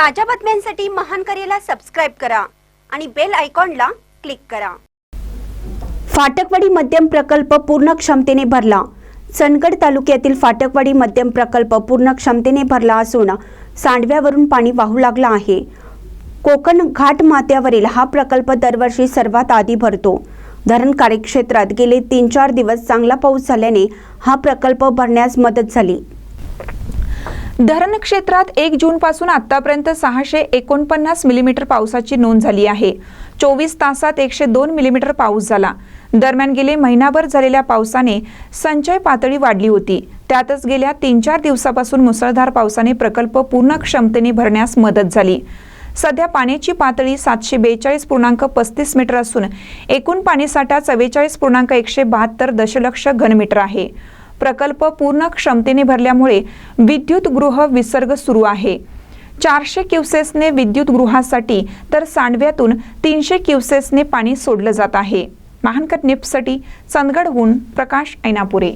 ताज्या बातम्यांसाठी महान करेला सबस्क्राईब करा आणि बेल आयकॉनला क्लिक करा. फाटकवाडी मध्यम प्रकल्प पूर्ण क्षमतेने भरला. चंदगड तालुक्यातील फाटकवाडी मध्यम प्रकल्प पूर्ण क्षमतेने भरला असून सांडव्यावरून पाणी वाहू लागला आहे. कोकण घाट माथ्यावरील हा प्रकल्प दरवर्षी सर्वात आधी भरतो. धरण कार्यक्षेत्रात गेले तीन चार दिवस चांगला पाऊस झाल्याने हा प्रकल्प भरण्यास मदत झाली. धरण क्षेत्रात एक जून पासून आतापर्यंत सहाशे एकोणपन्नास मिलीमीटर पावसाची नोंद झाली आहे. चोवीस तासात एकशे दोन मिलीमीटर पाऊस झाला. दरम्यान गेले महिनाभर झालेल्या पावसाने संचय पातळी वाढली होती. त्यातच गेल्या तीन चार दिवसापासून मुसळधार पावसाने प्रकल्प पूर्ण क्षमतेने भरण्यास मदत झाली. सध्या पाण्याची पातळी सातशे बेचाळीस पूर्णांक पस्तीस मीटर असून एकूण पाणीसाठा चव्वेचाळीस पूर्णांक एकशे बहात्तर दशलक्ष घनमीटर आहे. प्रकल्प पूर्ण क्षमतेने भरल्यामुळे विद्युत गृह विसर्ग सुरू आहे. चारशे क्युसेसने विद्युत गृहासाठी तर सांडव्यातून तीनशे क्युसेसने पाणी सोडलं जात आहे. महानकट निप्ससाठी चंदगडहून प्रकाश ऐनापुरे.